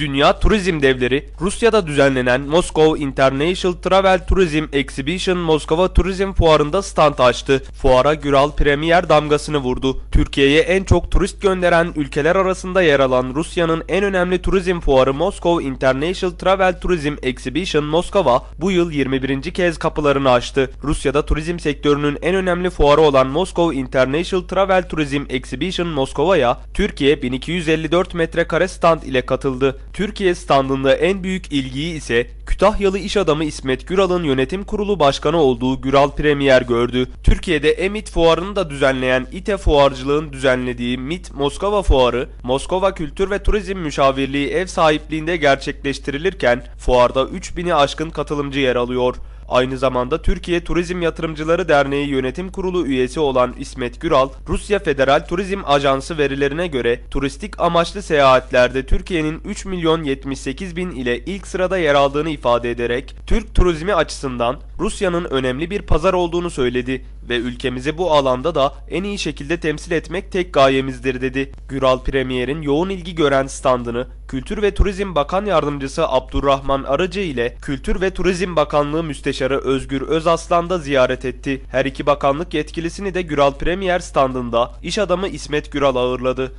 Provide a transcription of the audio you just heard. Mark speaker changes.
Speaker 1: Dünya turizm devleri Rusya'da düzenlenen Moscow International Travel Tourism Exhibition Moskova Turizm Fuarı'nda stand açtı. Fuara Güral Premier damgasını vurdu. Türkiye'ye en çok turist gönderen ülkeler arasında yer alan Rusya'nın en önemli turizm fuarı Moscow International Travel Tourism Exhibition Moskova bu yıl 21. kez kapılarını açtı. Rusya'da turizm sektörünün en önemli fuarı olan Moscow International Travel Tourism Exhibition Moskova'ya Türkiye 1254 metrekare stand ile katıldı. Türkiye standında en büyük ilgiyi ise Kütahyalı iş adamı İsmet Güral'ın yönetim kurulu başkanı olduğu Güral Premier gördü. Türkiye'de EMIT fuarını da düzenleyen İTE Fuarcılığın düzenlediği MIT Moskova Fuarı, Moskova Kültür ve Turizm Müşavirliği ev sahipliğinde gerçekleştirilirken fuarda 3000'i aşkın katılımcı yer alıyor. Aynı zamanda Türkiye Turizm Yatırımcıları Derneği Yönetim Kurulu üyesi olan İsmet Güral, Rusya Federal Turizm Ajansı verilerine göre turistik amaçlı seyahatlerde Türkiye'nin 3 milyon 78 bin ile ilk sırada yer aldığını ifade ederek Türk turizmi açısından Rusya'nın önemli bir pazar olduğunu söyledi ve ülkemizi bu alanda da en iyi şekilde temsil etmek tek gayemizdir dedi. Güral Premier'in yoğun ilgi gören standını Kültür ve Turizm Bakan Yardımcısı Abdurrahman Arıcı ile Kültür ve Turizm Bakanlığı Müsteşarı Özgür Özaslan da ziyaret etti. Her iki bakanlık yetkilisini de Güral Premier standında iş adamı İsmet Güral ağırladı.